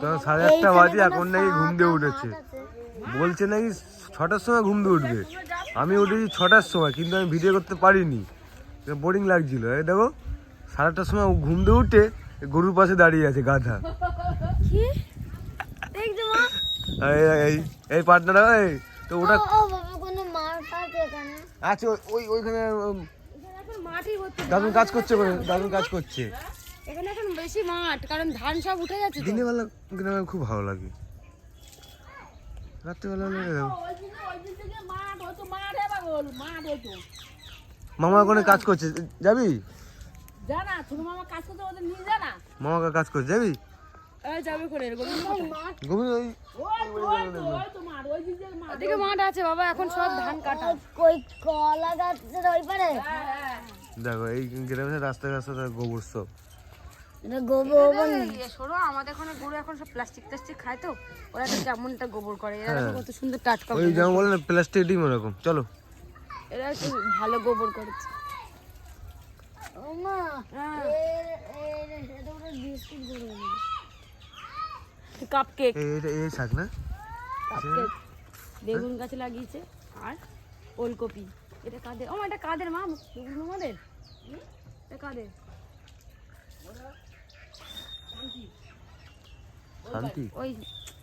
কারণ সাড়ে আটটা বাজে এখন নাকি ঘুম দিয়ে উঠেছে। বলছে নাকি ছটার সময় ঘুম দিয়ে উঠবে। আমি উঠেছি ছটার সময় কিন্তু আমি ভিডিও করতে পারিনি। বোরিং লাগছিল। এই দেখো সাড়ে আটটার সময় ঘুম দিয়ে উঠে গরুর পাশে দাঁড়িয়ে আছে গাধা। এই পার্টনার এই তো ওটা আছে ওই- ওই ওইখানে দারুণ কাজ করছে দারুণ কাজ করছে। এখানে এখন বেশি মাঠ কারণ ধান সব উঠে যাচ্ছে দিনের বেলা গ্রামে খুব ভালো লাগে। রাত্রিবেলা দেখো। মামা ওখানে কাজ করছে। যাবি? জানা ছোট মামা কাজ করতে ওদের নিয়ে জানা মামা কাজ করছে। যাবি? যাবে করে এরকম ওই ওদিকে মাঠ আছে বাবা এখন সব ধান কাটা। কই কলা গাছের ওই পারে দেখো এই গ্রামে রাস্তায় রাস্তায় গোবর সব। এটা গোবর শোনো আমাদের এখানে গরু এখন সব প্লাস্টিক টাস্টিক খায় তো ওরা তো কেমনটা গোবর করে এরা কত সুন্দর টাটকা ওই যেমন বলে না প্লাস্টিক ডিম ওরকম চলো এরা একটু ভালো গোবর করেছে হ্যাঁ। এটা বিস্কুট করে কাপ কেক এই এটা এই শাক না কাপ কেক বেগুন গাছে লাগিয়েছে আর ওলকপি এটা কাদের ও মা, এটা কাদের মা বেগুন আমাদের এটা কাদের শান্তি? ওই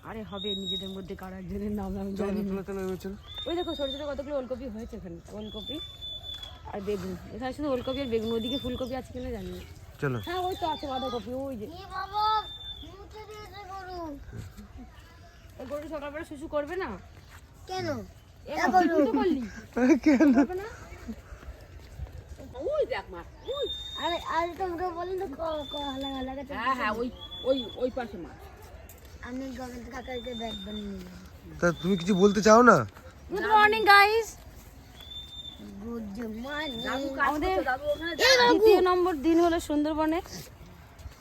আরে হবে নিজেদের মধ্যে কার একজনের নাম আমি জানি ওই দেখো ছোট ছোট কতগুলো ওলকপি হয়েছে এখানে ওলকপি আর বেগুন। এখানে শুধু ওলকপি আর বেগুন ওদিকে ফুলকপি আছে কিনা জানি না। চলো। হ্যাঁ ওই তো আছে বাঁধাকপি ওই যে। মুছে গরু। ওই গরু সকালবেলা শুশু করবে না? কেন? কেন? না? ওই দেখ আরে আরে তোমরা বলেন তো ক- ক হালা হালা গাছে হ্যাঁ হ্যাঁ ওই ওই ওই পাশে মা। আমি গগন কাকাকে বানিয়ে তা তুমি কিছু বলতে চাও না? Good morning guys good morning আমাদের দ্বিতীয় নম্বর দিন হলো সুন্দরবনে।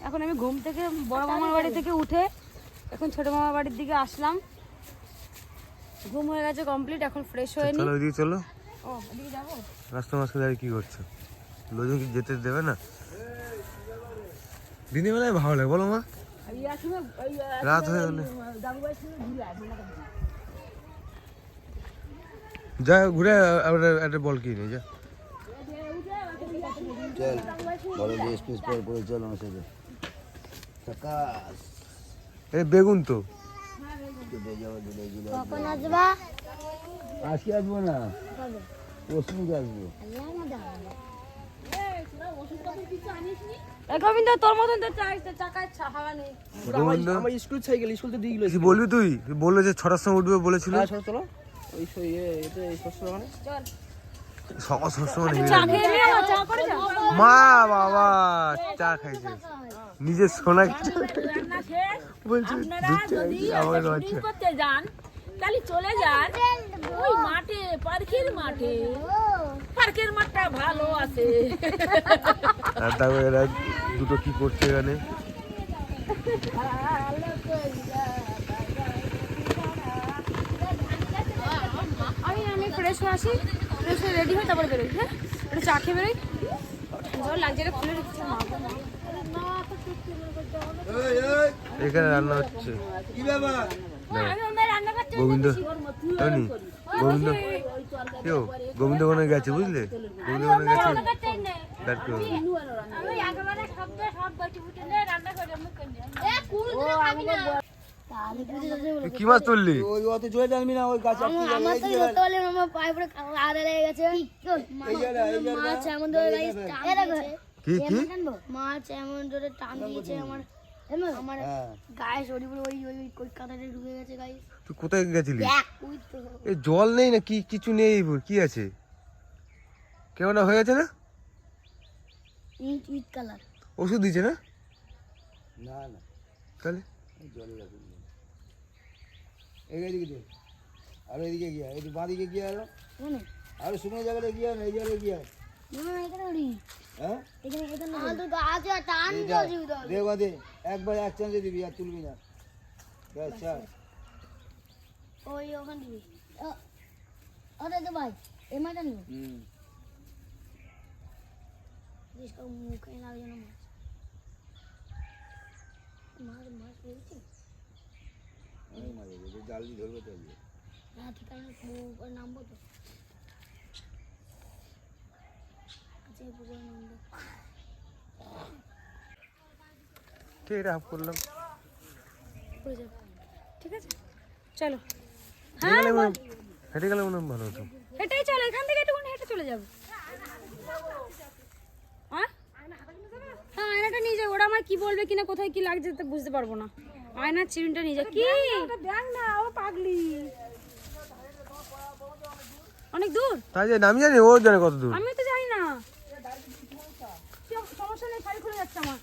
এখন আমি ঘুম থেকে বড় মামার বাড়ি থেকে উঠে এখন ছোট মামার বাড়ির দিকে আসলাম। ঘুম হয়ে গেছে কমপ্লিট এখন ফ্রেশ হয়ে নি। চলো ওইদিকে চলো। ও যাব? রাস্তা মাঝখানে দাঁড়িয়ে কি করছ? লোকজন কি যেতে দেবে না? দিনের বেলায় ভালো লাগে বলো মা। রাত হয়ে গেলে। যা ঘুরে আবার একটা বল কিনে যা। চল বড় ড্রেস পিস পরে পরে চল আমার সাথে। এই বেগুন তো। কখন আসবা? আজকে আসব না। পরশুদিনকে আসব আল্লাহ মজা হবে। এই গোবিন্দ তোর মতন তো চাকায় হাওয়া নেই। গোবিন্দ? আমার স্কুল সাইকেল স্কুল তো দিয়ে গেলো কি বলবি তুই? বলল যে ছটার সময় উঠবে বলেছিল? হ্যাঁ চলো ওই ইয়ে এটা এই ষষ্ঠ মানে? চল। সকাল সব সময় নেমে চা যাবে। খেয়ে নে আমার চা করে যা। মা বাবা চা খাইছে। নিজের সোনা বলছে আমার করতে যান তাহলে চলে যান ওই মাঠে পার্কের মাঠে। পার্কের মাঠটা ভালো আছে। আর তারপরে এরা দুটো কি করছে এখানে? আমি আমি ফ্রেশ হয়ে আসি ফ্রেশ হয়ে রেডি হই তারপরে বেরোই হ্যাঁ? একটু চা খেয়ে বেরোই। জল লাগছে এটা খুলে রেখেছি মা। এখানে রান্না হচ্ছে। গোবিন্দ গোবিন্দ কেউ গেছে বুঝলে? গোবিন্দ গেছে? ব্যাট কি মাছ তুললি? ওই অত জোরে জানবি না ওই গাছ আমার আমার তো ধরতে পারলে আমার পায়ে পড়ে আদা লেগে গেছে। মাছ এমন ধরে কি কি? মাছ এমন ধরে টান দিয়েছে আমার। আমার হ্যাঁ। গায়ে শরীর ওই ওই ওই কলকাতাতে ঢুকে গেছে গাইস তুই কোথায় গেছিলি? ওই জল নেই না? কি কিছু নেই কি আছে? কেমন হয়ে গেছে না? ইট ইট কালার। ওষুধ দিচ্ছে না? না না। তাহলে? জলে রাখুন। এদিকে দে। আর এদিকে গিয়া এদিকে বাঁদিকে গিয়া আরও আরও শুনে জায়গাটা গিয়া না? এই জায়গায় গিয়া হ্যাঁ একবার এক চান্সে দিবি আর তুলবি না ওই ওখানে তো না মাছ মাছ পেয়েছি হ্যাঁ ঠিক আছে নামবো তো আচ্ছা ঠিক আছে হাফ করলাম ঠিক আছে? চলো। হেঁটে হেঁটে গেলে মনে ভালো হতো। হেঁটেই চলো এখান থেকে একটু হেঁটে চলে যাব। হ্যাঁ হ্যাঁ আয়নাটা নিয়ে যাও। ওরা আমার কি বলবে কিনা কোথায় কি লাগছে তা বুঝতে পারব না। আয়নার চিরুনটা নিয়ে যাও। কি? দেখ না ও পাগলি। অনেক দূর? তাই যে আমি জানি ও জানে কত দূর। আমি তো সমস্যা নেই শাড়ি খুলে যাচ্ছে আমার।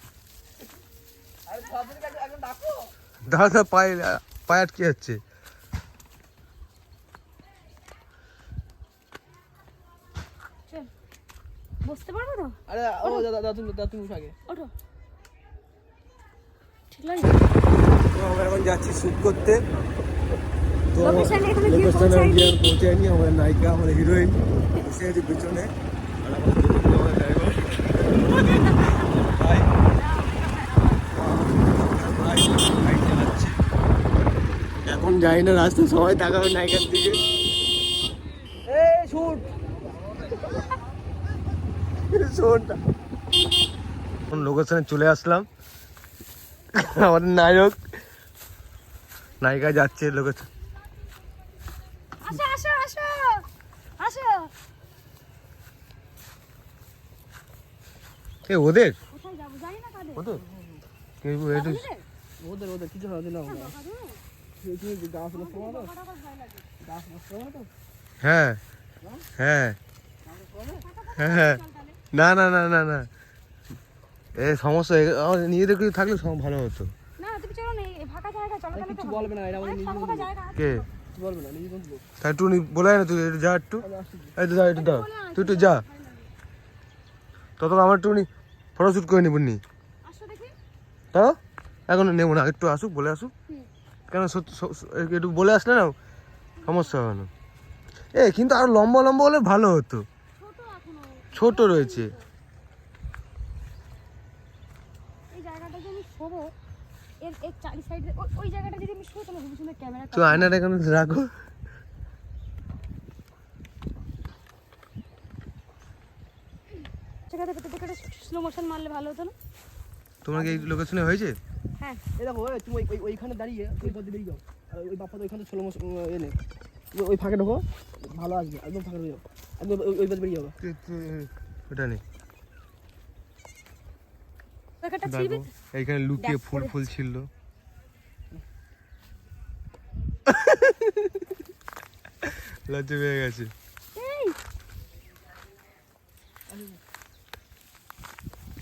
দাদা পায়ে পায়ে আটকে যাচ্ছে। বসতে পারব তো? আরে ও দাদা দাদা তুমি দাদা তুমি আগে। ওঠো। ঠিক লাগে আমরা এখন যাচ্ছি শ্যুট করতে। তো লোকেশনে গিয়ে পৌঁছায়নি। আমাদের নায়িকা আমাদের হিরোইন বসে আছে পিছনে। আর আমাদের গোবিন্দ আমাদের driver। ভাই ভাই বাইক চালাচ্ছে এখন যাই না রাস্তা সবাই তাকাবে নায়িকার দিকে এই শুট এখন লোকেশনে চলে আসলাম। আমাদের নায়ক। নায়িকা যাচ্ছে লোকেশন আসো আসো আসো আসো এ ওদের? কোথায় যাব? জানি না ওদের? কে ওদের ওদের কিছু হবে না নষ্ট করো তো? হ্যাঁ। হ্যাঁ? হ্যাঁ। না না না না না। এ সমস্যা নিজেদের কিছু থাকলে ভালো হতো। না তুমি চলো না এই ফাঁকা জায়গা চলো তাহলে কিছু বলবে না নিজে ফাঁকা জায়গা আছে। কে? বলবে না তা একটু বলে না তুই একটু যা একটু। এই তো যা একটু দাও। তুই একটু যা। ততক্ষণ আমার একটু ফটো শ্যুট করে দেখি। তাও এখন নেব না একটু আসুক বলে আসুক। কেন একটু বলে আসলে না সমস্যা হবে না। এ কিন্তু আরও লম্বা লম্বা হলে ভালো হতো। ছোট রয়েছে। এই জায়গাটা যদি আমি শোবো এর এর চারি সাইডে ওই জায়গাটা যদি আমি শো তাহলে খুবই সুন্দর ক্যামেরা তো আয়নাটা এখানে রাখো জায়গাটা পেতে পেতে স্লো মোশন মারলে ভালো হতো না? তোমার কি এই লোকেশনে হয়েছে? হ্যাঁ। এই দেখো তুমি ওই- ওই ওইখানে দাঁড়িয়ে ওই পথে বেরিয়ে যাও। ওই বাপ্পা তো ওইখানে ষোলো মাস এনে ওই ফাঁকে ঢোকো ভালো আসবে একদম ফাঁকে যাও। একদম ওই- পথে বেরিয়ে যাব। ওটা নেই এইখানে লুকিয়ে ফুল। ফুল ছিল লজ্জা পেয়ে গেছে। এই।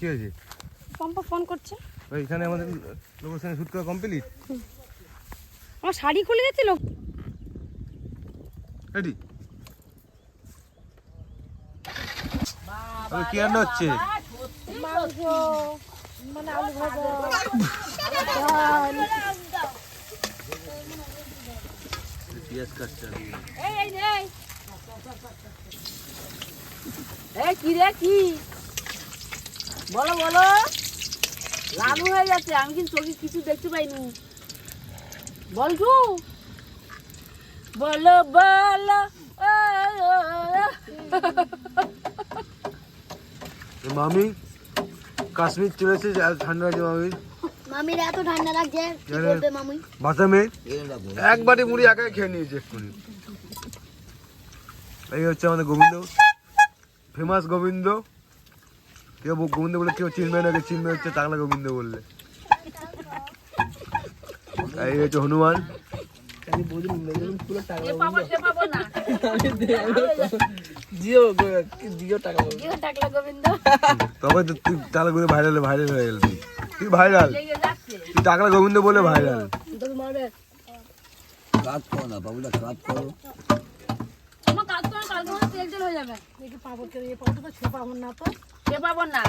কি হয়েছে? পম্পা ফোন করছে। ওইখানে আমাদের লোকেশনে শুট করা কমপ্লিট? আমার শাড়ি খুলে যাচ্ছিল রেডি কি রান্না হচ্ছে? পেঁয়াজ কাটছে এই এই এই। এই কি রে কি? বলো বলো। লালু হয়ে যাচ্ছে আমি কিন্তু চোখে কিছু দেখতে পাইনি। বলছু বলো বলো। মামি কাশ্মীর চলেছে ঠান্ডা আছে মামির মামির এত ঠান্ডা লাগছে কি বলবে মামি? এখানে রাখো এক বাটি মুড়ি একাই খেয়ে নিয়েছে এক্ষুনি। এই হচ্ছে আমাদের গোবিন্দ ফেমাস গোবিন্দ। কেউ গোবিন্দ বলে কেউ চিনবে না কেউ চিনবে হচ্ছে টাকলা গোবিন্দ বললে। এই হচ্ছে হনুমান। তবে তো তুই টাকলা গোবিন্দ ভাইরাল ভাইরাল হয়ে গেল তুই। তুই ভাইরাল তুই টাকলা গোবিন্দ বলে ভাইরাল তোকে মারবে কাজ করো না বাবুটা কাজ করো। আমার কাজ করে কালকে তেল তেল হয়ে যাবে। পাবো কে পাবো তো ছে না তো। কে পাবো না